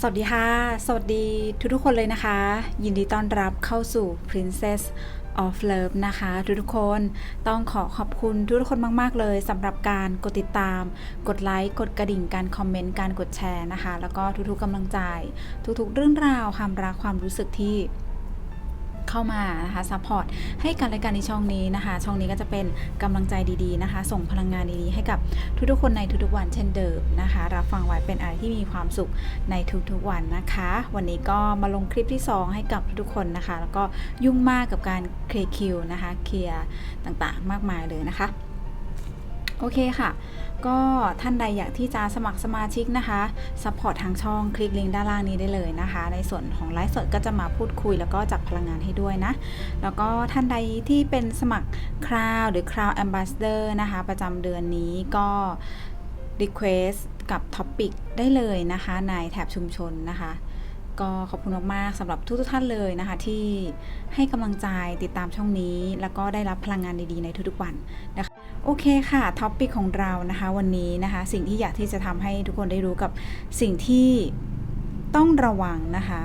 สวัสดีค่ะ สวัสดีทุกๆคนเลยนะคะ ยินดีต้อนรับเข้าสู่ Princess of Love นะคะ ทุกๆคนต้องขอขอบคุณทุกๆคนมาก ๆ เลยสำหรับการกดติดตาม กดไลค์ กดกระดิ่ง การคอมเมนต์ การกดแชร์นะคะ แล้วก็ทุกๆกำลังใจ ทุกๆ เรื่องราวความรักความรู้สึกที่ เข้ามานะคะซัพพอร์ตให้กันและกันในช่องนี้นะคะ ช่องนี้ก็จะเป็นกำลังใจดีๆนะคะ ส่งพลังงานดีๆให้กับทุกๆคนในทุกๆวันเช่นเดิมนะคะ รับฟังไว้เป็นอะไรที่มีความสุขในทุกๆวันนะคะ วันนี้ก็มาลงคลิปที่ 2 ให้กับทุกๆคนนะคะ แล้วก็ยุ่งมากกับการเคลียร์คิวนะคะเคลียร์ต่างๆ มากมายเลยนะคะ โอเคค่ะ ก็ท่านใดอยากที่จะสมัครสมาชิกนะคะซัพพอร์ตทางช่องคลิกลิงก์ด้านล่างนี้ได้เลยนะคะ ในส่วนของไลฟ์สดก็จะมาพูดคุยแล้วก็จับพลังงานให้ด้วยนะ แล้วก็ท่านใดที่เป็นสมัครคราวหรือคราวแอมบาสเดอร์นะคะ ประจำเดือนนี้ก็ Request กับท็อปิกได้เลยนะคะ ในแถบชุมชนนะคะ ก็ขอบคุณมากๆสำหรับทุกๆท่านเลยนะคะ ที่ให้กำลังใจติดตามช่องนี้ แล้วก็ได้รับพลังงานดีๆในทุกๆวันนะคะโอเคค่ะท็อปปิกของเรานะคะ วันนี้นะคะ สิ่งที่อยากที่จะทำให้ทุกคนได้รู้กับสิ่งที่ต้องระวังนะคะ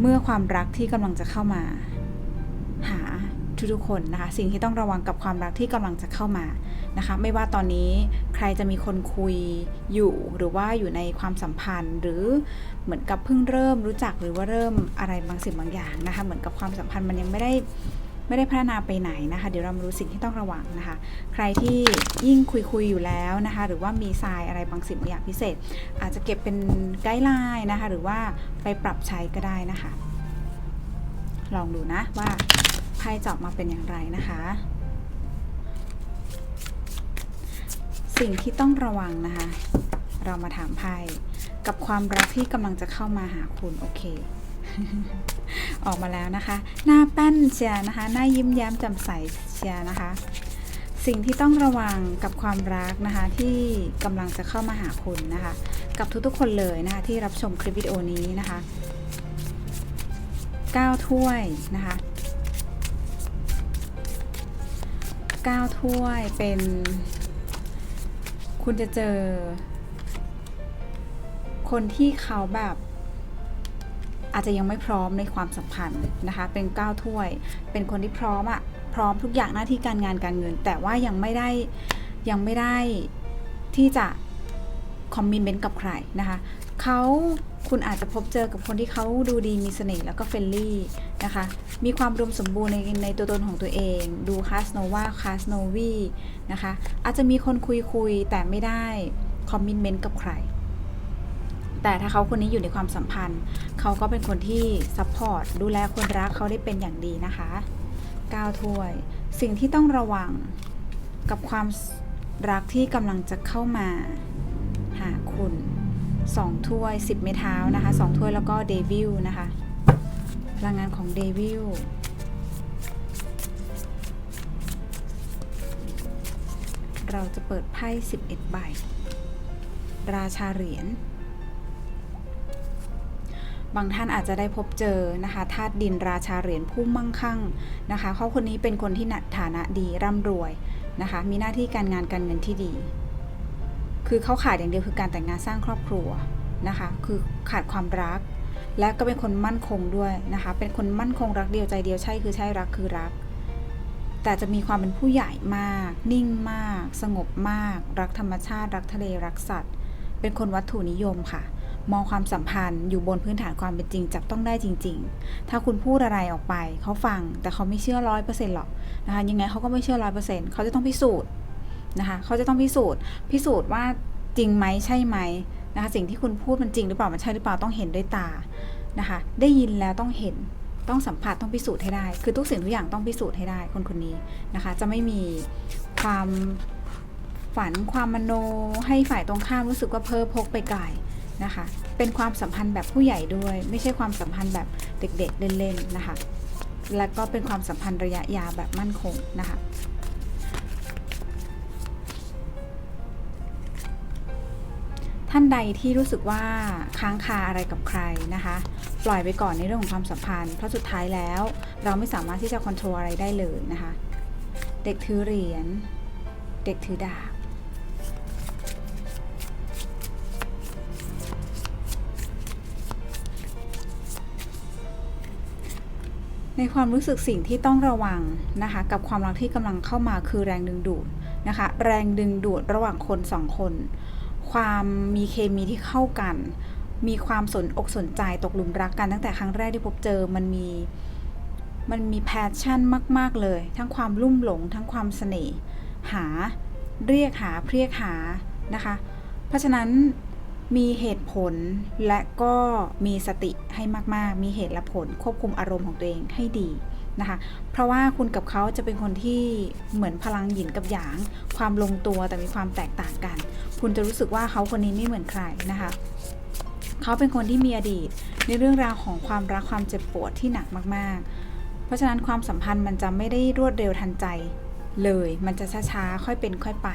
เมื่อความรักที่กำลังจะเข้ามา ทุกๆ คนนะคะ สิ่งที่ต้องระวังกับความรักที่กำลังจะเข้ามานะคะ ไม่ว่าตอนนี้ใครจะมีคนคุยอยู่หรือว่าอยู่ในความสัมพันธ์ หรือเหมือนกับเพิ่งเริ่มรู้จักหรือว่าเริ่มอะไรบางสิ่งบางอย่างนะคะ เหมือนกับความสัมพันธ์มันยังไม่ได้ไม่ได้พัฒนาไปไหนนะคะ เดี๋ยวเรามารู้สิ่งที่ต้องระวังนะคะ ใครที่ยิ่งคุยคุยอยู่แล้วนะคะ หรือว่ามีทรายอะไรบางสิ่งบางอย่างพิเศษ อาจจะเก็บเป็นไกด์ไลน์นะคะ หรือว่าไปปรับใช้ก็ได้นะคะ ลองดูนะว่า ไพ่จะออกมาเป็นอย่างไรนะคะ สิ่งที่ต้องระวังนะคะ เรามาถามไพ่กับความรักที่กำลังจะเข้ามาหาคุณโอเคออกมาแล้วนะคะ หน้าแป้นเชียนะคะ หน้ายิ้มแย้มแจ่มใสเชียนะคะ สิ่งที่ต้องระวังกับความรักนะคะ ที่กำลังจะเข้ามาหาคุณนะคะ กับทุกๆคนเลยนะคะ ที่รับชมคลิปวิดีโอนี้นะคะ 9 ถ้วยนะคะ 9 ถ้วยเป็น คุณจะเจอ คนที่เขาแบบ อาจจะยังไม่พร้อมในความสัมพันธ์นะคะ เป็นก้าถ้วย เป็นคนที่พร้อมอะพร้อมทุกอย่างหน้าที่การงานการเงิน แต่ว่ายังไม่ได้ยังไม่ได้ที่จะคอมมินเมนต์กับใครนะคะเขา คุณอาจจะพบเจอกับคนที่เขาดูดีมีเสน่ห์แล้วก็เฟรนลี่นะคะ มีความรวมสมบูรณ์ในในตัวตนของตัวเอง ดูคาสโนวาคาสโนวีนะคะ อาจจะมีคนคุยคุยแต่ไม่ได้คอมมินเมนต์กับใคร แต่ถ้าเขาคนนี้อยู่ในความสัมพันธ์ เขาก็เป็นคนที่ซัพพอร์ตดูแลคนรักเขาได้เป็นอย่างดีนะคะ9ถ้วย สิ่งที่ต้องระวังกับความรักที่กำลังจะเข้ามาหาคุณ 2 ถ้วย 10 เมเท้านะคะ 2 ถ้วยแล้วก็เดวิลนะคะ พลังงานของเดวิลเราจะเปิดไพ่ 11 ใบ ราชาเหรียญ บางท่านอาจจะได้พบเจอนะคะธาตุดินราชาเหรียญผู้มั่งคั่งนะคะเขาคนนี้เป็นคนที่ฐานะดีร่ำรวยนะคะ มีหน้าที่การงานการเงินที่ดี คือเขาขาดอย่างเดียวคือการแต่งงานสร้างครอบครัวนะคะ คือขาดความรัก และก็เป็นคนมั่นคงด้วยนะคะ เป็นคนมั่นคงรักเดียวใจเดียวใช่คือใช่รักคือรัก แต่จะมีความเป็นผู้ใหญ่มาก นิ่งมาก สงบมาก รักธรรมชาติ รักทะเลรักสัตว์ เป็นคนวัตถุนิยมค่ะ มองความสัมพันธ์อยู่บนพื้นฐานความเป็นจริงจับต้องได้จริง ๆ ถ้าคุณพูดอะไรออกไปเขาฟัง แต่เขาไม่เชื่อร้อยเปอร์เซ็นต์หรอกนะคะยังไงเขาก็ไม่เชื่อร้อยเปอร์เซ็นต์เขาจะต้องพิสูจน์ นะคะเขาจะต้องพิสูจน์ พิสูจน์ว่าจริงไหมใช่ไหมนะคะสิ่งที่คุณพูดมันจริงหรือเปล่ามันใช่หรือเปล่าต้องเห็นด้วยตานะคะได้ยินแล้วต้องเห็นต้องสัมผัสต้องพิสูจน์ให้ได้ คือทุกสิ่งทุกอย่างต้องพิสูจน์ให้ได้คนคนนี้นะคะจะไม่มีความฝันความมโนให้ฝ่ายตรงข้ามรู้สึกว่าเพ้อพกไปไกลนะคะ เป็นความสัมพันธ์แบบผู้ใหญ่ด้วย ไม่ใช่ความสัมพันธ์แบบเด็กๆเล่นๆนะคะ และก็เป็นความสัมพันธ์ระยะยาวแบบมั่นคงนะคะ ท่านใดที่รู้สึกว่าค้างคาอะไรกับใครนะคะ ปล่อยไปก่อนในเรื่องของความสัมพันธ์เพราะสุดท้ายแล้ว เราไม่สามารถที่จะควบคุมอะไรได้เลยนะคะ เด็กถือเหรียญเด็กถือดาบในความรู้สึกสิ่งที่ต้องระวังนะคะ กับความรักที่กำลังเข้ามาคือแรงดึงดูดนะคะ แรงดึงดูดระหว่างคนสองคน ความมีเคมีที่เข้ากัน มีความสนอกสนใจตกหลุมรักกันตั้งแต่ครั้งแรกที่พบเจอมันมีมันมีแพชชั่นมาก ๆ เลย ทั้งความลุ่มหลง ทั้งความเสน่ห์หาเรียกหาเรียกหานะคะ เพราะฉะนั้นมีเหตุผลและก็มีสติให้มาก ๆ มีเหตุและผลควบคุมอารมณ์ของตัวเองให้ดีนะคะ เพราะว่าคุณกับเขาจะเป็นคนที่เหมือนพลังหยินกับหยาง ความลงตัวแต่มีความแตกต่างกัน คุณจะรู้สึกว่าเขาคนนี้ไม่เหมือนใครนะคะ เขาเป็นคนที่มีอดีต ในเรื่องราวของความรักความเจ็บปวดที่หนักมากๆ เพราะฉะนั้นความสัมพันธ์มันจะไม่ได้รวดเร็วทันใจเลย มันจะช้าๆ ค่อยเป็นค่อยไป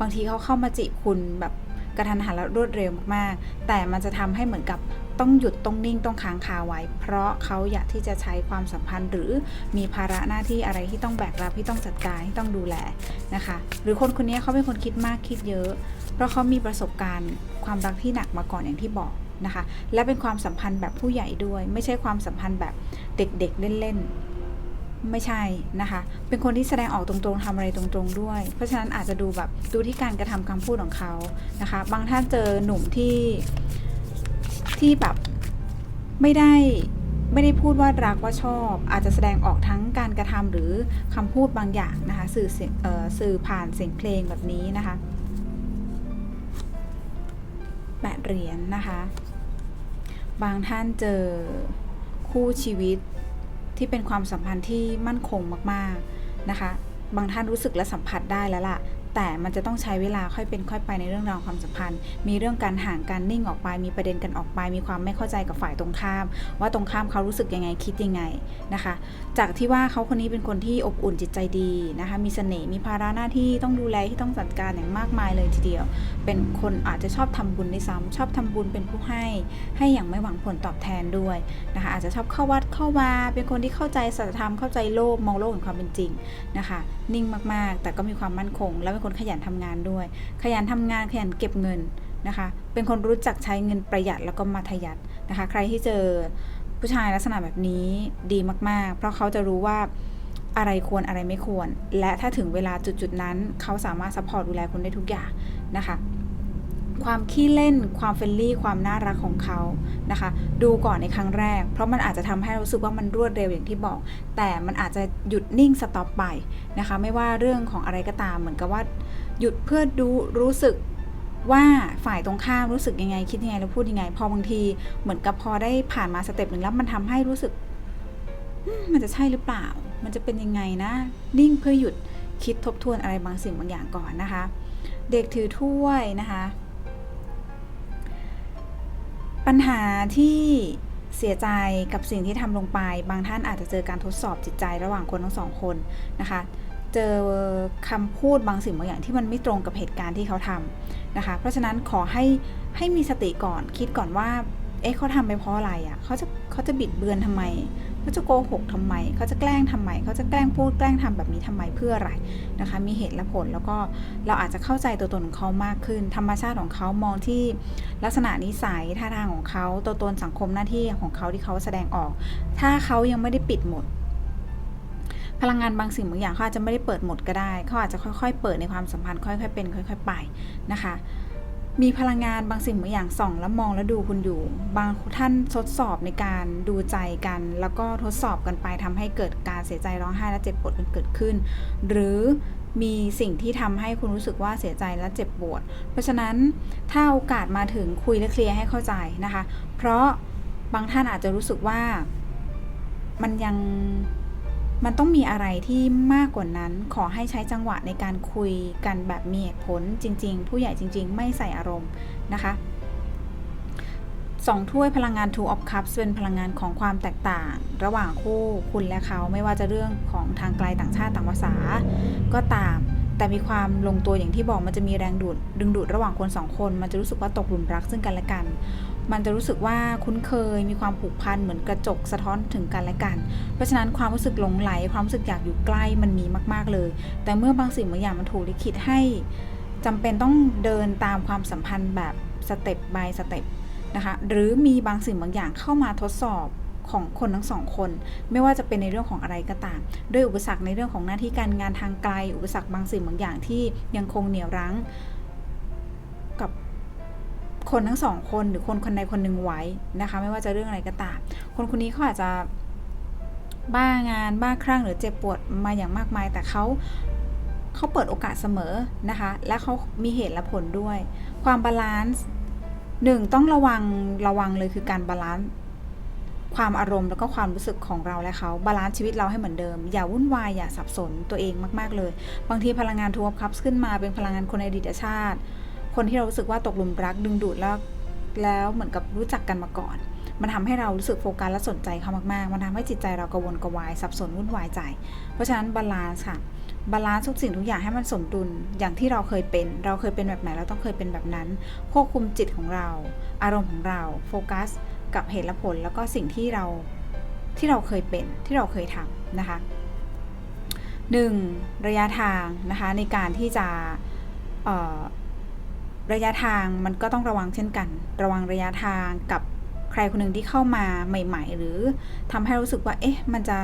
บางทีเขาเข้ามาจีบคุณแบบกระทันหันและรวดเร็วมากๆ แต่มันจะทำให้เหมือนกับต้องหยุดต้องนิ่งต้องค้างคาไว้ เพราะเขาอยากที่จะใช้ความสัมพันธ์ หรือมีภาระหน้าที่อะไรที่ต้องแบกรับที่ต้องจัดการที่ต้องดูแลนะคะ หรือคนคนนี้เขาเป็นคนคิดมากคิดเยอะ เพราะเขามีประสบการณ์ความรักที่หนักมาก่อนอย่างที่บอกนะคะ และเป็นความสัมพันธ์แบบผู้ใหญ่ด้วย ไม่ใช่ความสัมพันธ์แบบเด็กๆเล่นๆ ไม่ใช่นะคะ เป็นคนที่แสดงออกตรงๆทำอะไรตรงๆด้วย เพราะฉะนั้นอาจจะดูแบบดูที่การกระทำคำพูดของเขานะคะ บางท่านเจอหนุ่มที่ที่แบบไม่ได้ไม่ได้พูดว่ารักว่าชอบ อาจจะแสดงออกทั้งการกระทำหรือคำพูดบางอย่างนะคะ สื่อเสียงเอ่อสื่อผ่านเสียงเพลงแบบนี้นะคะ แปดเหรียญนะคะ บางท่านเจอคู่ชีวิตที่เป็นความสัมพันธ์ที่มั่นคงมากๆนะคะ บางท่านรู้สึกและสัมผัสได้แล้วล่ะ แต่มันจะต้องใช้เวลาค่อยเป็นค่อยไปในเรื่องราวความสัมพันธ์ มีเรื่องการห่างการนิ่งออกไป มีประเด็นกันออกไป มีความไม่เข้าใจกับฝ่ายตรงข้าม ว่าตรงข้ามเขารู้สึกยังไงคิดยังไงนะคะ จากที่ว่าเขาคนนี้เป็นคนที่อบอุ่นจิตใจดีนะคะ มีเสน่ห์มีภาระหน้าที่ต้องดูแลที่ต้องจัดการอย่างมากมายเลยทีเดียว เป็นคนอาจจะชอบทำบุญในซ้ำชอบทำบุญเป็นผู้ให้ ให้อย่างไม่หวังผลตอบแทนด้วยนะคะ อาจจะชอบเข้าวัดเข้าวาเป็นคนที่เข้าใจสัจธรรมเข้าใจโลกมองโลกแห่งความเป็นจริงนะคะ นิ่งมากๆ แต่ก็มีความมั่นคงและเป็นคนขยันทำงานด้วย ขยันทำงานขยันเก็บเงินนะคะ เป็นคนรู้จักใช้เงินประหยัดแล้วก็มัธยัตินะคะ ใครที่เจอผู้ชายลักษณะแบบนี้ดีมาก ๆ เพราะเขาจะรู้ว่าอะไรควรอะไรไม่ควร และถ้าถึงเวลาจุดๆนั้น เขาสามารถซัพพอร์ตดูแลคุณได้ทุกอย่างนะคะ ความขี้เล่น ความเฟรนลี่ ความน่ารักของเขานะคะ ดูก่อนในครั้งแรก เพราะมันอาจจะทำให้เรารู้สึกว่ามันรวดเร็วอย่างที่บอก แต่มันอาจจะหยุดนิ่งสต็อปไปนะคะ ไม่ว่าเรื่องของอะไรก็ตาม เหมือนกับว่า หยุดเพื่อดูรู้สึกว่าฝ่ายตรงข้ามรู้สึกยังไง คิดยังไงแล้วพูดยังไง พอบางทีเหมือนกับพอได้ผ่านมาสเต็ปหนึ่งแล้วมันทำให้รู้สึกมันจะใช่หรือเปล่า มันจะเป็นยังไงนะ นิ่งเพื่อหยุดคิดทบทวนอะไรบางสิ่งบางอย่างก่อนนะคะ เด็กถือถ้วยนะคะ ปัญหาที่เสียใจกับสิ่งที่ทำลงไป บางท่านอาจจะเจอการทดสอบจิตใจระหว่างคนทั้งสองคนนะคะ เจอคำพูดบางสิ่งบางอย่างที่มันไม่ตรงกับเหตุการณ์ที่เขาทำนะคะ เพราะฉะนั้นขอให้ให้มีสติก่อนคิดก่อนว่า เอ๊ะเขาทำไปเพราะอะไรอะ่ะเขาจะเขาจะบิดเบือนทำไม เขาจะโกหกทำไม เขาจะแกล้งทำไม เขาจะแกล้งพูดแกล้งทำแบบนี้ทำไมเพื่ออะไรนะคะ มีเหตุและผลแล้วก็เราอาจจะเข้าใจตัวตนของเขามากขึ้น ธรรมชาติของเขามองที่ลักษณะนิสัยท่าทางของเขาตัวตนสังคมหน้าที่ของเขาที่เขาแสดงออก ถ้าเขายังไม่ได้ปิดหมด พลังงานบางสิ่งบางอย่างเขาอาจจะไม่ได้เปิดหมดก็ได้ เขาอาจจะค่อยๆ เปิดในความสัมพันธ์ค่อยๆเป็น ค่อย ๆ ไปนะคะ มีพลังงานบางสิ่งบางอย่างส่องแล้วมองแล้วดูคุณอยู่ บางท่านทดสอบในการดูใจกัน แล้วก็ทดสอบกันไปทำให้เกิดการเสียใจร้องไห้และเจ็บปวดกันเกิดขึ้น หรือมีสิ่งที่ทำให้คุณรู้สึกว่าเสียใจและเจ็บปวด เพราะฉะนั้นถ้าโอกาสมาถึงคุยและเคลียร์ให้เข้าใจนะคะ เพราะบางท่านอาจจะรู้สึกว่ามันยัง มันต้องมีอะไรที่มากกว่านั้น ขอให้ใช้จังหวะในการคุยกันแบบมีเหตุผลจริง ๆ ผู้ใหญ่จริง ๆ ไม่ใส่อารมณ์นะคะสองถ้วยพลังงาน Two of Cups เป็นพลังงานของความแตกต่าง ระหว่างคู่คุณและเขาไม่ว่าจะเรื่องของทางไกลต่างชาติต่างภาษา ก็ตาม แต่มีความลงตัวอย่างที่บอกมันจะมีแรงดูดดึงดูดระหว่างคนสองคน มันจะรู้สึกว่าตกหลุมรักซึ่งกันและกัน มันจะรู้สึกว่าคุ้นเคยมีความผูกพันเหมือนกระจกสะท้อนถึงกันและกัน เพราะฉะนั้นความรู้สึกหลงไหล ความรู้สึกอยากอยู่ใกล้มันมีมาก ๆเลย แต่เมื่อบางสิ่งบางอย่างมันถูกลิขิตให้จำเป็นต้องเดินตามความสัมพันธ์แบบสเต็ป by สเต็ปนะคะหรือมีบางสิ่งบางอย่างเข้ามาทดสอบของคนทั้งสองคน ไม่ว่าจะเป็นในเรื่องของอะไรก็ตาม ด้วยอุปสรรคในเรื่องของหน้าที่การงานทางไกล อุปสรรคบางสิ่งบางอย่างที่ยังคงเหนี่ยวรั้ง คนทั้งสองคนหรือคนคนใดคนหนึ่งไว้นะคะ ไม่ว่าจะเรื่องอะไรก็ตาม คนคนนี้เขาอาจจะบ้างานบ้าคลั่งหรือเจ็บปวดมาอย่างมากมาย แต่เขาเขาเปิดโอกาสเสมอนะคะ และเขามีเหตุและผลด้วย ความบาลานซ์หนึ่งต้องระวังระวังเลยคือการบาลานซ์ความอารมณ์แล้วก็ความรู้สึกของเราและเขาบาลานซ์ชีวิตเราให้เหมือนเดิม อย่าวุ่นวายอย่าสับสนตัวเองมาก ๆ เลย บางทีพลังงานทัวร์คัพขึ้นมาเป็นพลังงานคนในอดีตชาติ คนที่เรารู้สึกว่าตกหลุมรักดึงดูดแล้วแล้วเหมือนกับรู้จักกันมาก่อน มันทำให้เรารู้สึกโฟกัสและสนใจเขามากๆ มันทำให้จิตใจเรากระวนกระวายสับสนวุ่นวายใจ เพราะฉะนั้นบาลานซ์ค่ะ บาลานซ์ทุกสิ่งทุกอย่างให้มันสมดุล อย่างที่เราเคยเป็น เราเคยเป็นแบบไหนเราต้องเคยเป็นแบบนั้น ควบคุมจิตของเรา อารมณ์ของเรา โฟกัส กับเหตุและผล แล้วก็สิ่งที่เราที่เราเคยเป็น ที่เราเคยทำนะคะ 1. ระยะทางนะคะในการที่จะ ระยะทางมันก็ต้องระวังเช่นกัน ระวังระยะทางกับใครคนหนึ่งที่เข้ามาใหม่ ๆ หรือทำให้รู้สึกว่า เอ๊ะ มันจะ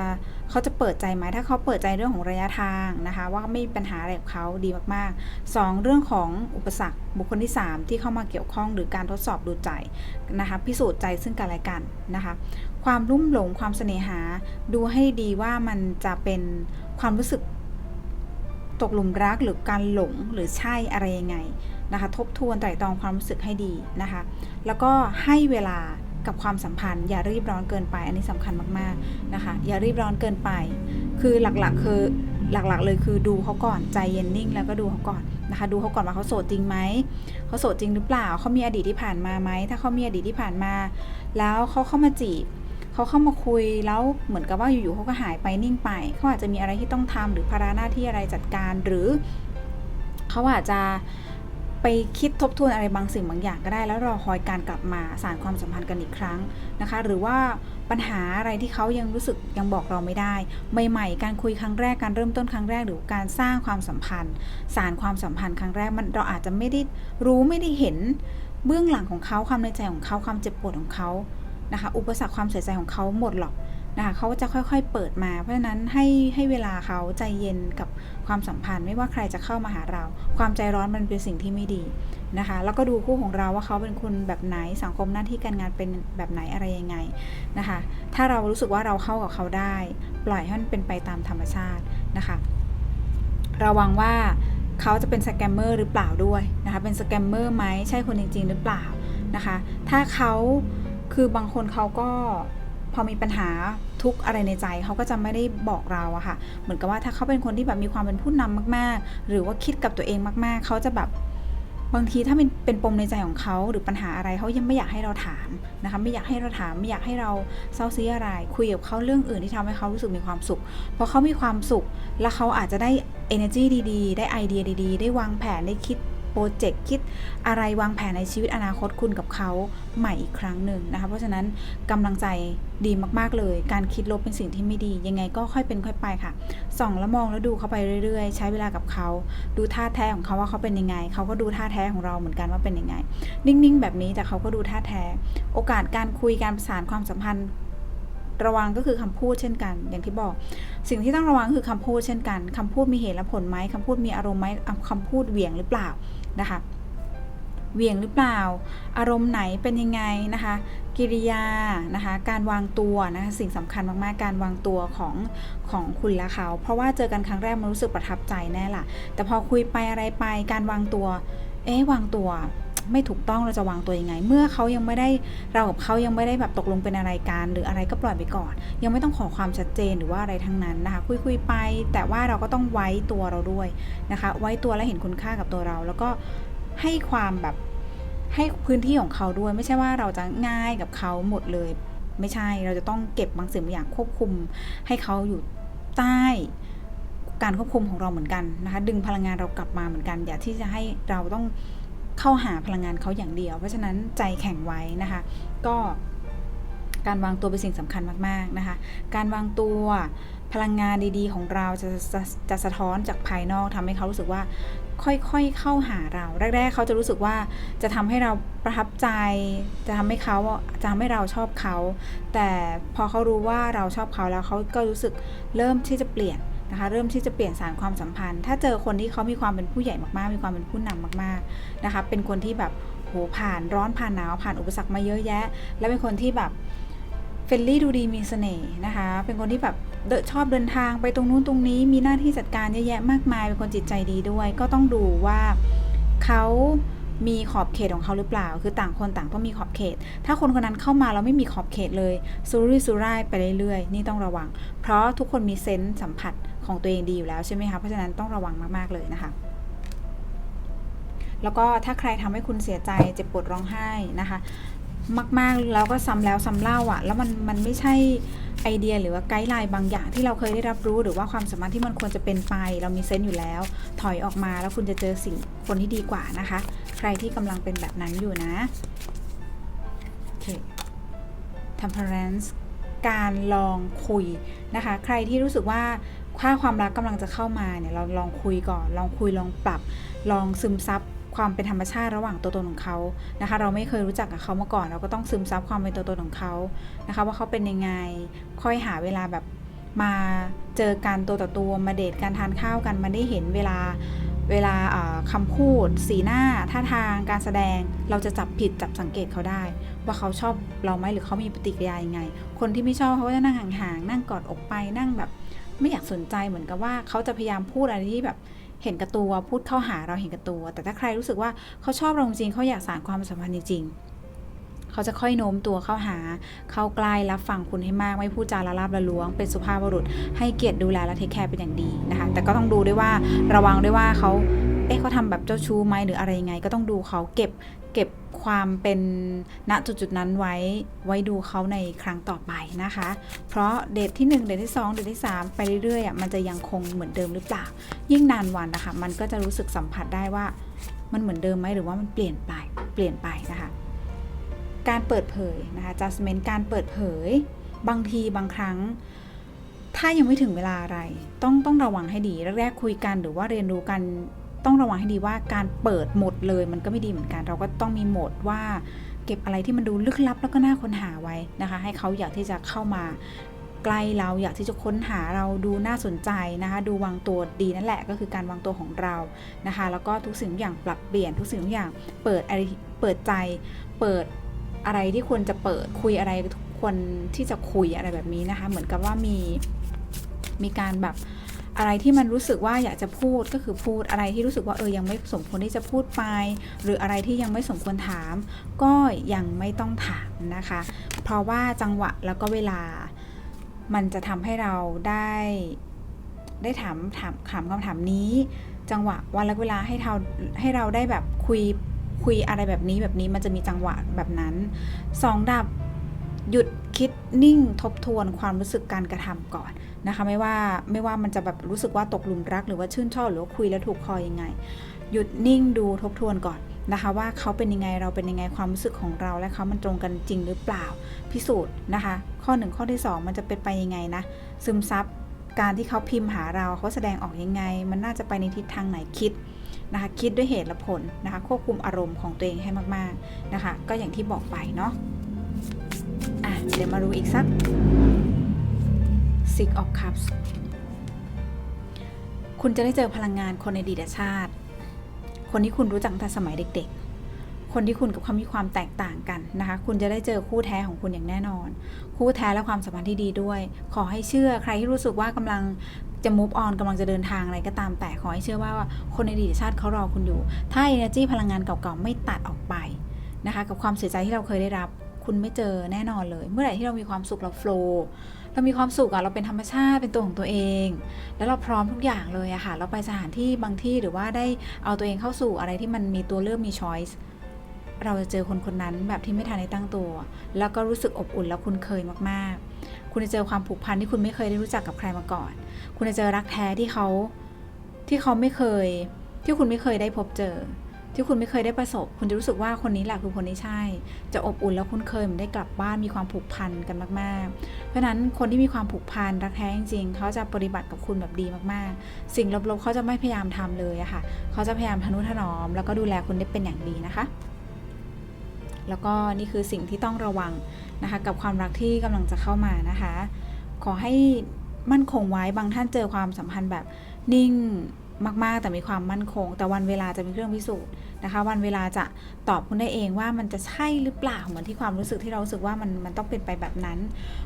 เขาจะเปิดใจไหมถ้าเขาเปิดใจเรื่องของระยะทางนะคะ ว่าไม่มีปัญหาอะไรกับเขาดีมากๆ 2. เรื่องของอุปสรรคบุคคลที่ 3 ที่เข้ามาเกี่ยวข้องหรือการทดสอบดูใจนะคะ พิสูจน์ใจซึ่งกันและกันนะคะ ความรุ่มหลงความเสน่หา ดูให้ดีว่ามันจะเป็นความรู้สึกตกหลุมรักหรือการหลงหรือใช่อะไรยังไง นะคะทบทวนไตร่ตรองความรู้สึกให้ดีนะคะ แล้วก็ให้เวลากับความสัมพันธ์ อย่ารีบร้อนเกินไป อันนี้สำคัญมากๆนะคะ อย่ารีบร้อนเกินไป คือหลักๆคือหลักๆ เลยคือดูเขาก่อนใจเย็นนิ่ง แล้วก็ดูเขาก่อนนะคะ ดูเขาก่อนว่าเขาโสดจริงไหมเขาโสดจริงหรือเปล่าเขามีอดีตที่ผ่านมาไหมถ้าเขามีอดีตที่ผ่านมา แล้วเขาเข้ามาจีบเขาเข้ามาคุยแล้วเหมือนกับว่าอยู่ๆเขาก็หายไปนิ่งไปเขาอาจจะมีอะไรที่ต้องทำหรือภาระหน้าที่อะไรจัดการหรือเขาอาจจะ ไปคิดทบทวนอะไรบางสิ่งบางอย่างก็ได้ แล้วรอคอยการกลับมาสารความสัมพันธ์กันอีกครั้งนะคะ หรือว่าปัญหาอะไรที่เขายังรู้สึกยังบอกเราไม่ได้ ใหม่ ๆ การคุยครั้งแรกการเริ่มต้นครั้งแรกหรือการสร้างความสัมพันธ์ สารความสัมพันธ์ครั้งแรกมันเราอาจจะไม่ได้รู้ไม่ได้เห็นเบื้องหลังของเขาความในใจของเขาความเจ็บปวดของเขานะคะ อุปสรรคความเสียใจของเขาหมดหรอก นะคะเขาจะค่อยๆเปิดมา เพราะฉะนั้นให้ให้เวลาเขาใจเย็นกับความสัมพันธ์ ไม่ว่าใครจะเข้ามาหาเรา ความใจร้อนมันเป็นสิ่งที่ไม่ดีนะคะ แล้วก็ดูคู่ของเราว่าเขาเป็นคนแบบไหนสังคมหน้าที่การงานเป็นแบบไหนอะไรยังไงนะคะ ถ้าเรารู้สึกว่าเราเข้ากับเขาได้ ปล่อยให้มันเป็นไปตามธรรมชาตินะคะ ระวังว่าเขาจะเป็นสแกมเมอร์หรือเปล่าด้วยนะคะ เป็นสแกมเมอร์ไหมใช่คนจริง ๆ หรือเปล่านะคะ ถ้าเขาคือบางคนเขาก็ อมีปัญหาทุกอะไรในใจเขาก็จะไม่ได้บอกเราอะค่ะ เหมือนกับว่าถ้าเขาเป็นคนที่แบบมีความเป็นผู้นำมาก ๆ หรือว่าคิดกับตัวเองมาก ๆ เขาจะแบบบางทีถ้าเป็นเป็นปมในใจของเขาหรือปัญหาอะไรเขายังไม่อยากให้เราถามนะคะไม่อยากให้เราถามไม่อยากให้เราเศร้าซีอะไรคุยกับเขาเรื่องอื่นที่ทำให้เขารู้สึกมีความสุขเพราะเขามีความสุข แล้วเขาอาจจะได้ energy ดีๆ ได้ไอเดียดีๆ ได้วางแผนได้คิด รเจกต์คิดอะไรวางแผนในชีวิตอนาคตคุณกับเขาใหม่อีกครั้งหนึ่งนะคะ เพราะฉะนั้นกำลังใจดีมากๆเลย การคิดลบเป็นสิ่งที่ไม่ดี ยังไงก็ค่อยเป็นค่อยไปค่ะส่องแล้วมองแล้วดูเขาไปเรื่อยๆ ใช้เวลากับเขา ดูท่าแท้ของเขาว่าเขาเป็นยังไง เขาก็ดูท่าแท้ของเราเหมือนกันว่าเป็นยังไง นิ่งๆ แบบนี้แต่เขาก็ดูท่าแท้ โอกาสการคุยการประสานความสัมพันธ์ระวังก็คือคำพูดเช่นกัน อย่างที่บอก สิ่งที่ต้องระวังคือคำพูดเช่นกันคำพูดมีเหตุและผลไหมคำพูดมีอารมณ์ไหมคำพูดเหวี่ยงหรือเปล่า นะคะเหวี่ยงหรือเปล่า อารมณ์ไหนเป็นยังไงนะคะ กิริยานะคะ การวางตัวนะคะสิ่งสำคัญมากๆ การวางตัวของของคุณและเขา เพราะว่าเจอกันครั้งแรกมันรู้สึกประทับใจแน่ล่ะ แต่พอคุยไปอะไรไป การวางตัว เอ๊ะวางตัว ไม่ถูกต้องเราจะวางตัวยังไง เมื่อเขายังไม่ได้เรากับเขายังไม่ได้แบบตกลงเป็นอะไรกันหรืออะไรก็ปล่อยไปก่อน ยังไม่ต้องขอความชัดเจนหรือว่าอะไรทั้งนั้นนะคะคุยคุยไป แต่ว่าเราก็ต้องไว้ตัวเราด้วยนะคะ ไว้ตัวและเห็นคุณค่ากับตัวเรา แล้วก็ให้ความแบบให้พื้นที่ของเขาด้วย ไม่ใช่ว่าเราจะง่ายกับเขาหมดเลย ไม่ใช่เราจะต้องเก็บบางสิ่งบางอย่างควบคุม ให้เขาอยู่ใต้การควบคุมของเราเหมือนกันนะคะ ดึงพลังงานเรากลับมาเหมือนกัน อย่าที่จะให้เราต้อง เข้าหาพลังงานเขาอย่างเดียว เพราะฉะนั้นใจแข็งไว้นะคะ ก็การวางตัวเป็นสิ่งสำคัญมาก ๆ นะคะ การวางตัวพลังงานดีๆ ของเราจะจะจะสะท้อนจากภายนอกทำให้เขารู้สึกว่าค่อยๆเข้าหาเรา แรก ๆ เขาจะรู้สึกว่าจะทำให้เราประทับใจ จะทำให้เขาจะทำให้เราชอบเขา แต่พอเขารู้ว่าเราชอบเขาแล้วเขาก็รู้สึกเริ่มที่จะเปลี่ยน นะคะเริ่มที่จะเปลี่ยนสารความสัมพันธ์ ถ้าเจอคนที่เขามีความเป็นผู้ใหญ่มากๆ มีความเป็นผู้นำมากๆนะคะเป็นคนที่แบบโหผ่านร้อนผ่านหนาวผ่านอุปสรรคมาเยอะแยะ และเป็นคนที่แบบเฟรนลี่ดูดีมีเสน่ห์นะคะ เป็นคนที่แบบเดนชอบเดินทางไปตรงนู้นตรงนี้มีหน้าที่จัดการเยอะแยะมากมาย เป็นคนจิตใจดีด้วย ก็ต้องดูว่าเขามีขอบเขตของเขาหรือเปล่า คือต่างคนต่างต้องมีขอบเขต ถ้าคนคนนั้นเข้ามาแล้วไม่มีขอบเขตเลยซูรุ่ยซูร่ายไปเรื่อยๆ นี่ต้องระวัง เพราะทุกคนมีเซนส์สัมผัส ของตัวเองดีอยู่แล้วใช่ไหมคะเพราะฉะนั้นต้องระวังมากๆเลยนะคะแล้วก็ถ้าใครทำให้คุณเสียใจเจ็บปวดร้องไห้นะคะ มากๆแล้วก็ซ้ำแล้วซ้ำเล่าอะ่ะ แล้วมันมันไม่ใช่ไอเดียหรือว่าไกด์ไลน์บางอย่างที่เราเคยได้รับรู้หรือว่าความสามารถที่มันควรจะเป็นไป เรามีเซนต์อยู่แล้ว ถอยออกมาแล้วคุณจะเจอสิ่งคนที่ดีกว่านะคะ ใครที่กำลังเป็นแบบนั้นอยู่นะโอเค temperance การลองคุยนะคะ ใครที่รู้สึกว่า ค่าความรักกำลังจะเข้ามาเนี่ยเราลองคุยก่อน ลองคุยลองปรับ ลองซึมซับความเป็นธรรมชาติระหว่างตัวตนของเขานะคะ เราไม่เคยรู้จักกับเขามาก่อน เราก็ต้องซึมซับความเป็นตัวตนของเขานะคะ ว่าเขาเป็นยังไง ค่อยหาเวลาแบบมาเจอกันตัวต่อตัวมาเดทการทานข้าวกันมาได้เห็นเวลาเวลาคำพูด สีหน้าท่าทางการแสดงเราจะจับผิดจับสังเกตเขาได้ ว่าเขาชอบเราไหมหรือเขามีปฏิกิริยายังไง คนที่ไม่ชอบเขาก็จะนั่งห่างๆนั่งกอดอกไปนั่งแบบ ไม่อยากสนใจเหมือนกับว่าเขาจะพยายามพูดอะไรที่แบบเห็นกับตัวพูดเข้าหาเราเห็นกับตัว แต่ถ้าใครรู้สึกว่าเขาชอบเราจริงเขาอยากสานความสัมพันธ์จริงเขาจะค่อยโน้มตัวเข้าหา เข้าใกล้รับฟังคุณให้มาก ไม่พูดจาละลาบละล้วง เป็นสุภาพบุรุษ ให้เกียรติดูแลและเทคแคร์เป็นอย่างดีนะคะ แต่ก็ต้องดูด้วยว่าระวังด้วยว่าเขา เอ๊ะเขาทำแบบเจ้าชู้ไหมหรืออะไรยังไง ก็ต้องดูเขาเก็บ เก็บ ความเป็นณจุดๆนั้นไว้ไว้ดูเขาในครั้งต่อไปนะคะ เพราะเดทที่ 1 เดทที่ 2 เดทที่ 3 ไปเรื่อยๆอะมันจะยังคงเหมือนเดิมหรือเปล่า ยิ่งนานวันนะคะ มันก็จะรู้สึกสัมผัสได้ว่ามันเหมือนเดิมไหมหรือว่ามันเปลี่ยนไปเปลี่ยนไปนะคะ การเปิดเผยนะคะ judgment การเปิดเผย บางทีบางครั้ง ถ้ายังไม่ถึงเวลาอะไร ต้องต้องระวังให้ดีแรกๆคุยกันหรือว่าเรียนรู้กัน ต้องระวังให้ดีว่าการเปิดหมดเลยมันก็ไม่ดีเหมือนกัน เราก็ต้องมีโหมดว่าเก็บอะไรที่มันดูลึกลับแล้วก็น่าค้นหาไว้นะคะ ให้เขาอยากที่จะเข้ามาใกล้เราอยากที่จะค้นหาเราดูน่าสนใจนะคะ ดูวางตัวดีนั่นแหละก็คือการวางตัวของเรานะคะ แล้วก็ทุกสิ่งทุกอย่างปรับเปลี่ยนทุกสิ่งทุกอย่างเปิดอะไรเปิดใจ เปิดอะไรที่ควรจะเปิดคุยอะไรทุกคนที่จะคุยอะไรแบบนี้นะคะ เหมือนกับว่ามีมีการแบบ อะไรที่มันรู้สึกว่าอยากจะพูดก็คือพูดอะไรที่รู้สึกว่าเออยังไม่สมควรที่จะพูดไป หรืออะไรที่ยังไม่สมควรถาม ก็ยังไม่ต้องถามนะคะ เพราะว่าจังหวะแล้วก็เวลามันจะทำให้เราได้ได้ถามถามถามคำถามนี้ จังหวะวันและเวลาให้เราให้เราได้แบบคุยคุยอะไรแบบนี้แบบนี้มันจะมีจังหวะแบบนั้นสองดับหยุดคิดนิ่งทบทวนความรู้สึกการกระทำก่อน นะคะไม่ว่าไม่ว่ามันจะแบบรู้สึกว่าตกหลุมรักหรือว่าชื่นชอบหรือว่าคุยแล้วถูกคอยังไง หยุดนิ่งดูทบทวนก่อนนะคะว่าเขาเป็นยังไงเราเป็นยังไงความรู้สึกของเราและเขามันตรงกันจริงหรือเปล่าพิสูจน์นะคะ ข้อ1ข้อที่ 2 มันจะเป็นไปยังไงนะ ซึมซับการที่เขาพิมพ์หาเราเขาแสดงออกยังไง มันน่าจะไปในทิศทางไหนคิดนะคะคิดด้วยเหตุและผลนะคะควบคุมอารมณ์ของตัวเองให้มากๆนะคะก็อย่างที่บอกไปเนาะอะเดี๋ยวมาดูอีกสัก Six of Cups คุณจะได้เจอพลังงานคนในดีตชาติ คนที่คุณรู้จักตั้งแต่สมัยเด็ก ๆ คนที่คุณกับเขามีความแตกต่างกันนะคะ คุณจะได้เจอคู่แท้ของคุณอย่างแน่นอน คู่แท้และความสัมพันธ์ที่ดีด้วย ขอให้เชื่อใครที่รู้สึกว่ากำลังจะ move on กำลังจะเดินทางอะไรก็ตามแต่ขอให้เชื่อว่าคนในดีตชาติเขารอคุณอยู่ ถ้า energy พลังงานเก่าๆไม่ตัดออกไปนะคะ กับความเสียใจที่เราเคยได้รับ คุณไม่เจอแน่นอนเลย เมื่อไหร่ที่เรามีความสุขเราโฟล์ เรามีความสุขอะเราเป็นธรรมชาติเป็นตัวของตัวเอง แล้วเราพร้อมทุกอย่างเลยอะค่ะ เราไปสถานที่บางที่หรือว่าได้เอาตัวเองเข้าสู่อะไรที่มันมีตัวเลือกมีช้อยส์เราจะเจอคนคนนั้นแบบที่ไม่ทันได้ตั้งตัว แล้วก็รู้สึกอบอุ่นแล้วคุณเคยมากๆ คุณจะเจอความผูกพันที่คุณไม่เคยได้รู้จักกับใครมาก่อน คุณจะเจอรักแท้ที่เขาที่เขาไม่เคย ที่คุณไม่เคยได้พบเจอ ที่คุณไม่เคยได้ประสบ คุณจะรู้สึกว่าคนนี้แหละคือคนที่ใช่ จะอบอุ่นแล้วคุ้นเคยเหมือนได้กลับบ้านมีความผูกพันกันมาก ๆ เพราะฉะนั้นคนที่มีความผูกพันรักแท้จริงๆเขาจะปฏิบัติกับคุณแบบดีมาก ๆ สิ่งลบ ๆ เขาจะไม่พยายามทำเลยอะค่ะ เขาจะพยายามทนุถนอม แล้วก็ดูแลคุณได้เป็นอย่างดีนะคะ แล้วก็นี่คือสิ่งที่ต้องระวังนะคะ กับความรักที่กำลังจะเข้ามานะคะ ขอให้มั่นคงไว้บางท่านเจอความสัมพันธ์แบบนิ่ง มาก ๆ แต่มีความมั่นคง แต่วันเวลาจะเป็นเครื่องพิสูจน์นะคะ วันเวลาจะตอบคุณได้เองว่ามันจะใช่หรือเปล่าเหมือนที่ความรู้สึกที่เรารู้สึกว่ามันมันต้องเป็นไปแบบนั้น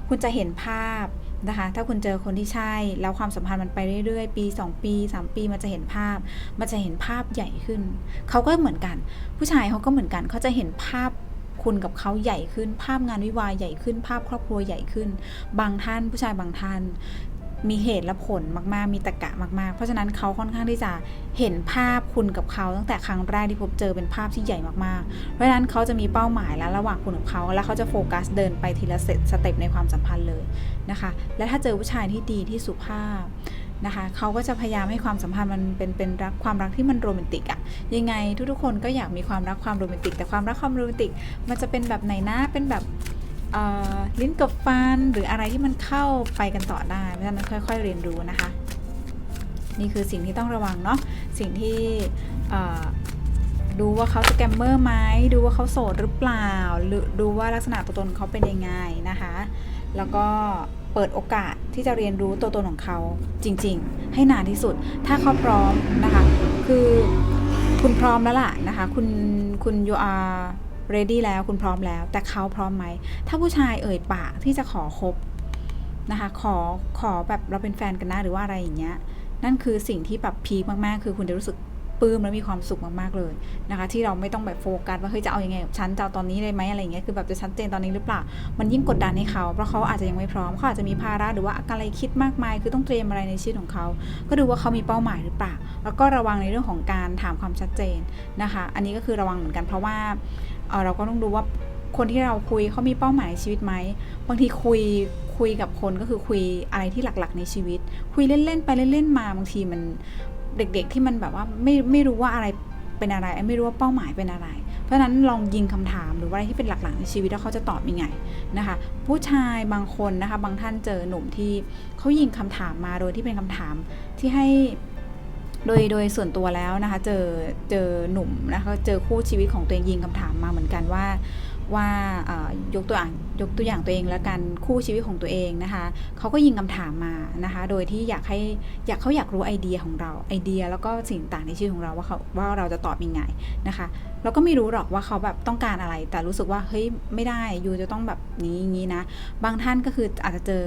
คุณจะเห็นภาพนะคะ ถ้าคุณเจอคนที่ใช่ แล้วความสัมพันธ์มันไปเรื่อยๆ ปี 2 ปี 3 ปีมันจะเห็นภาพ มันจะเห็นภาพใหญ่ขึ้น เขาก็เหมือนกัน ผู้ชายเขาก็เหมือนกันเขาจะเห็นภาพคุณกับเขาใหญ่ขึ้น ภาพงานวิวาใหญ่ขึ้น ภาพครอบครัวใหญ่ขึ้น บางท่านผู้ชายบางท่าน มีเหตุและผลมากๆ มีตะกะมาก ๆ เพราะฉะนั้นเขาค่อนข้างที่จะเห็นภาพคุณกับเขาตั้งแต่ครั้งแรกที่พบเจอเป็นภาพที่ใหญ่มากๆ เพราะฉะนั้นเขาจะมีเป้าหมายแล้วระหว่างคุณกับเขา แล้วเขาจะโฟกัสเดินไปทีละเซตสเต็ปในความสัมพันธ์เลยนะคะ และถ้าเจอผู้ชายที่ดีที่สุภาพนะคะเขาก็จะพยายามให้ความสัมพันธ์มันเป็นเป็นรักความรักที่มันโรแมนติกอะยังไงทุกๆคนก็อยากมีความรักความโรแมนติก แต่ความรักความโรแมนติก มันจะเป็นแบบไหนนะเป็นแบบ ลิ้นกับฟันหรืออะไรที่มันเข้าไปกันต่อได้เพราะฉะนั้นค่อย ๆ เรียนรู้นะคะ นี่คือสิ่งที่ต้องระวังเนาะสิ่งที่ดูว่าเขาสแกมเมอร์ไหมดูว่าเขาโสดหรือเปล่า หรือดูว่าลักษณะตัวตนเขาเป็นยังไงนะคะ แล้วก็เปิดโอกาสที่จะเรียนรู้ตัวตนของเขาจริง ๆ ให้นานที่สุด ถ้าเขาพร้อมนะคะ คือคุณพร้อมแล้วล่ะนะคะ คุณคุณ you are ready แล้วคุณพร้อมแล้ว แต่เขาพร้อมไหม ถ้าผู้ชายเอ่ยปากที่จะขอคบนะคะ ขอขอแบบเราเป็นแฟนกันนะหรือว่าอะไรอย่างเงี้ย นั่นคือสิ่งที่แบบพีคมากๆ คือคุณจะรู้สึกปลื้มและมีความสุขมากๆเลยนะคะ ที่เราไม่ต้องแบบโฟกัสว่าเฮ้ยจะเอาอยัางไงกับฉันจะเอาตอนนี้เลยไหมอะไรอย่างเงี้ยคือแบบจะชัดเจนตอนนี้หรือเปล่า มันยิ่งกดดันให้เขาเพราะเขาอาจจะยังไม่พร้อมเขาอาจจะมีภาระหรือว่าอะไรคิดมากมาย คือต้องเตรียมอะไรในชีวิตของเขา ก็ดูว่าเขามีเป้าหมายหรือเปล่า แล้วก็ระวังในเรื่องของการถามความชัดเจนนะคะ อันนี้ก็คือระวังเหมือนกันเพราะว่า เอ่อเราก็ต้องดูว่าคนที่เราคุยเขามีเป้าหมายในชีวิตไหมบางทีคุยคุยกับคนก็คือคุยอะไรที่หลักๆ ในชีวิต คุยเล่นๆไปเล่นๆมาบางทีมันเด็กๆที่มันแบบว่าไม่ไม่รู้ว่าอะไรเป็นอะไร ไม่รู้ว่าเป้าหมายเป็นอะไร เพราะฉะนั้นลองยิงคำถามหรือว่าอะไรที่เป็นหลักๆในชีวิตแล้วเขาจะตอบยังไงนะคะ ผู้ชายบางคนนะคะบางท่านเจอหนุ่มที่เขายิงคำถามมาโดยที่เป็นคำถามที่ให้ โดยโดยส่วนตัวแล้วนะคะ เจอเจอหนุ่มนะคะเจอคู่ชีวิตของตัวเองยิงคำถามมาเหมือนกันว่าว่ายกตัวอย่างยกตัวอย่างตัวเองแล้วกันคู่ชีวิตของตัวเองนะคะเขาก็ยิงคำถามมานะคะ โดยที่อยากให้อยากเขาอยากรู้ไอเดียของเราไอเดีย แล้วก็สิ่งต่างในชีวิตของเราว่าเขาว่าเราจะตอบยังไงนะคะเราก็ไม่รู้หรอกว่าเขาแบบต้องการอะไร แต่รู้สึกว่าเฮ้ยไม่ได้ยูจะต้องแบบนี้อย่างนี้นะ บางท่านก็คืออาจจะเจอ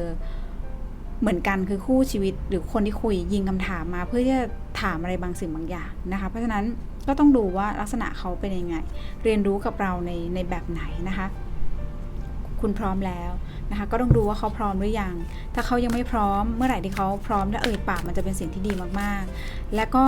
เหมือนกันคือคู่ชีวิตหรือคนที่คุยยิงคำถามมา เพื่อที่จะถามอะไรบางสิ่งบางอย่างนะคะ เพราะฉะนั้นก็ต้องดูว่าลักษณะเขาเป็นยังไง เรียนรู้กับเราในในแบบไหนนะคะ คุณพร้อมแล้วนะคะ ก็ต้องดูว่าเขาพร้อมหรือยัง ถ้าเขายังไม่พร้อม เมื่อไหร่ที่เขาพร้อมและเอ่ยปากมันจะเป็นสิ่งที่ดีมากๆ และก็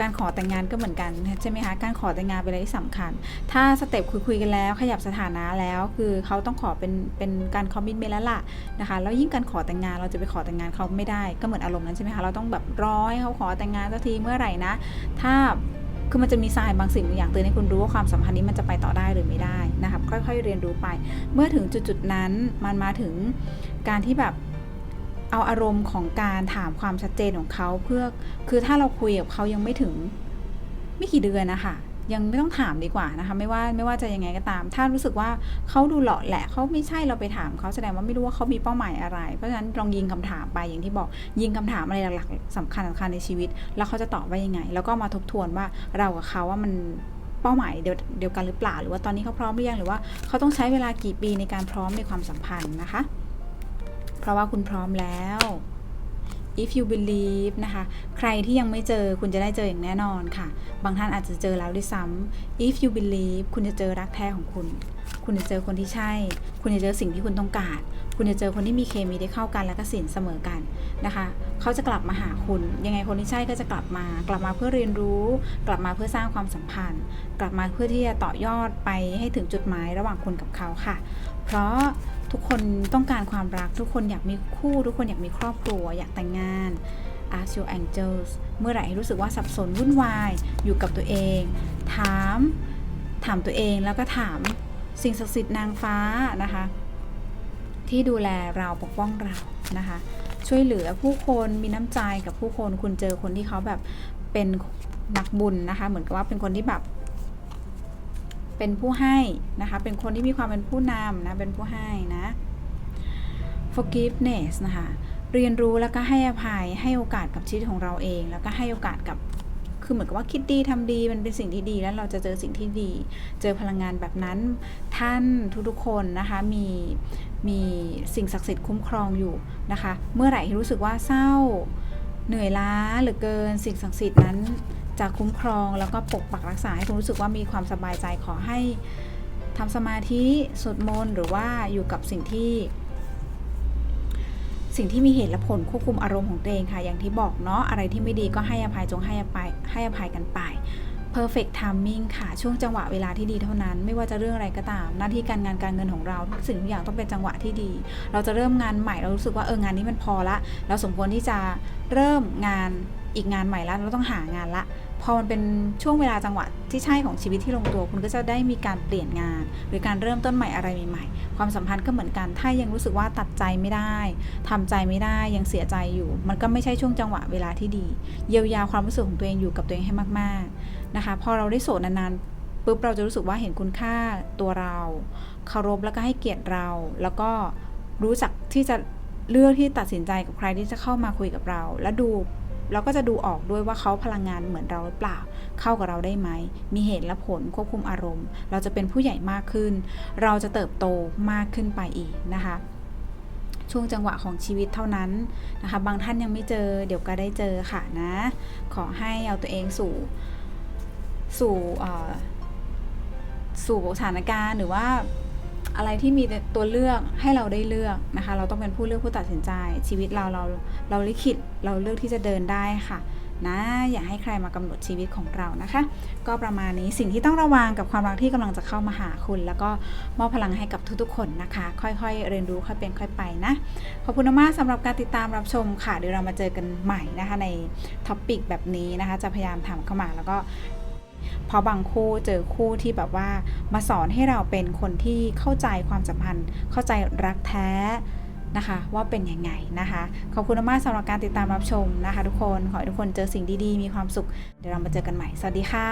การขอแต่งงานก็เหมือนกันใช่ไหมคะการขอแต่งงานเป็นอะไรที่สำคัญ ถ้าสเต็ปคุยคุยๆกันแล้วขยับสถานะแล้วคือเขาต้องขอเป็นเป็นการคอมมิชเมนแล้วล่ะนะคะแล้วยิ่งการขอแต่งงานเราจะไปขอแต่งงานเขาไม่ได้ก็เหมือนอารมณ์นั้นใช่ไหมคะเราต้องแบบรอให้เขาขอแต่งงานสักทีเมื่อไหร่นะ ถ้าคือมันจะมีทรายบางสิ่งบางอย่างเตือนให้คุณรู้ว่าความสัมพันธ์นี้มันจะไปต่อได้หรือไม่ได้นะครับค่อยๆเรียนรู้ไป เมื่อถึงจุดๆนั้นมันมาถึงการที่แบบ เอาอารมณ์ของการถามความชัดเจนของเขาเพื่อคือถ้าเราคุยกับเขายังไม่ถึงไม่กี่เดือนนะคะยังไม่ต้องถามดีกว่านะคะ ไม่ว่าไม่ว่าจะยังไงก็ตาม ถ้ารู้สึกว่าเขาดูหล่อแหละเขาไม่ใช่เราไปถามเขาแสดงว่าไม่รู้ว่าเขามีเป้าหมายอะไร เพราะฉะนั้นลองยิงคำถามไปอย่างที่บอกยิงคำถามอะไรหลักๆสำคัญสำคัญในชีวิต แล้วเขาจะตอบว่ายังไง แล้วก็มาทบทวนว่าเรากับเขาว่ามันเป้าหมายเดียวเดียวกันหรือเปล่า หรือว่าตอนนี้เขาพร้อมหรือยังหรือว่าเขาต้องใช้เวลากี่ปีในการพร้อมในความสัมพันธ์นะคะ เพราะว่าคุณพร้อมแล้ว if you believe นะคะ ใครที่ยังไม่เจอคุณจะได้เจออย่างแน่นอนค่ะ บางท่านอาจจะเจอแล้วด้วยซ้ำ if you believe คุณจะเจอรักแท้ของคุณ คุณจะเจอคนที่ใช่ คุณจะเจอสิ่งที่คุณต้องการ คุณจะเจอคนที่มีเคมีได้เข้ากันและก็สินเสมอกันนะคะ เขาจะกลับมาหาคุณ ยังไงคนที่ใช่ก็จะกลับมา กลับมาเพื่อเรียนรู้ กลับมาเพื่อสร้างความสัมพันธ์ กลับมาเพื่อที่จะต่อยอดไปให้ถึงจุดหมายระหว่างคุณกับเขาค่ะ เพราะ ทุกคนต้องการความรัก ทุกคนอยากมีคู่ ทุกคนอยากมีครอบครัว อยากแต่งงาน ask your angels เมื่อไหร่รู้สึกว่าสับสนวุ่นวายอยู่กับตัวเอง ถาม ถามตัวเองแล้วก็ถามสิ่งศักดิ์สิทธิ์นางฟ้านะคะ ที่ดูแลเราปกป้องเรานะคะ ช่วยเหลือผู้คนมีน้ำใจกับผู้คนคุณเจอคนที่เขาแบบเป็นนักบุญนะคะ เหมือนกับว่าเป็นคนที่แบบ เป็นผู้ให้นะคะ เป็นคนที่มีความเป็นผู้นำนะ เป็นผู้ให้นะ forgiveness นะคะ เรียนรู้แล้วก็ให้อภัย ให้โอกาสกับชีวิตของเราเอง แล้วก็ให้โอกาสกับ คือเหมือนกับว่าคิดดีทำดี มันเป็นสิ่งที่ดี แล้วเราจะเจอสิ่งที่ดี เจอพลังงานแบบนั้น ท่านทุกๆคนนะคะ มี มีสิ่งศักดิ์สิทธิ์คุ้มครองอยู่นะคะ เมื่อไหร่ที่รู้สึกว่าเศร้า เหนื่อยล้าเหลือเกิน สิ่งศักดิ์สิทธิ์นั้น จะคุ้มครองแล้วก็ปกปักรักษาให้คุณรู้สึกว่ามีความสบายใจขอให้ทำสมาธิสวดมนต์หรือว่าอยู่กับสิ่งที่สิ่งที่มีเหตุและผลควบคุมอารมณ์ของตัวเองค่ะ อย่างที่บอกเนาะอะไรที่ไม่ดีก็ให้อภัยจงให้อภัยให้อภัยกันไป perfect timing ค่ะ ช่วงจังหวะเวลาที่ดีเท่านั้น ไม่ว่าจะเรื่องอะไรก็ตาม หน้าที่การงานการเงินของเราทุกสิ่งทุกอย่างต้องเป็นจังหวะที่ดี เราจะเริ่มงานใหม่เรารู้สึกว่าเอองานนี้มันพอละ เราสมควรที่จะเริ่มงานอีกงานใหม่ละเราต้องหางานละ พอมันเป็นช่วงเวลาจังหวะที่ใช่ของชีวิตที่ลงตัว คุณก็จะได้มีการเปลี่ยนงาน หรือการเริ่มต้นใหม่อะไรใหม่ๆ ความสัมพันธ์ก็เหมือนกัน ถ้ายังรู้สึกว่าตัดใจไม่ได้ทำใจไม่ได้ยังเสียใจอยู่ มันก็ไม่ใช่ช่วงจังหวะเวลาที่ดี เยียวยาความรู้สึกของตัวเองอยู่กับตัวเองให้มากๆนะคะ พอเราได้โสดนานๆปุ๊บเราจะรู้สึกว่าเห็นคุณค่าตัวเราเคารพแล้วก็ให้เกียรติเรา แล้วก็รู้จักที่จะเลือกที่ตัดสินใจกับใครที่จะเข้ามาคุยกับเรา และดู เราก็จะดูออกด้วยว่าเขาพลังงานเหมือนเราหรือเปล่า เข้ากับเราได้ไหม มีเหตุและผลควบคุมอารมณ์ เราจะเป็นผู้ใหญ่มากขึ้น เราจะเติบโตมากขึ้นไปอีกนะคะช่วงจังหวะของชีวิตเท่านั้นนะคะ บางท่านยังไม่เจอ เดี๋ยวก็ได้เจอค่ะนะ ขอให้เอาตัวเองสู่สู่สู่สถานการณ์หรือว่า อะไรที่มีตัวเลือกให้เราได้เลือกนะคะ เราต้องเป็นผู้เลือกผู้ตัดสินใจ ชีวิตเราเราเราลิขิตเราเลือกที่จะเดินได้ค่ะนะอย่าให้ใครมากำหนดชีวิตของเรานะคะ ก็ประมาณนี้สิ่งที่ต้องระวังกับความรักที่กำลังจะเข้ามาหาคุณ แล้วก็มอบพลังให้กับทุกๆ คนนะคะ ค่อยๆ เรียนรู้ค่อยเป็นค่อยไปนะ ขอบคุณมากสำหรับการติดตามรับชมค่ะเดี๋ยวเรามาเจอกันใหม่นะคะในท็อปปิกแบบนี้นะคะ จะพยายามทำเข้ามาแล้วก็ เพราะบางคู่เจอคู่ที่แบบว่า มาสอนให้เราเป็นคนที่เข้าใจความสัมพันธ์ เข้าใจรักแท้นะคะว่าเป็นยังไงนะคะ ขอบคุณมากสำหรับการติดตามรับชมนะคะ ทุกคนขอให้ทุกคนเจอสิ่งดีๆ มีความสุข เดี๋ยวเรามาเจอกันใหม่ สวัสดีค่ะ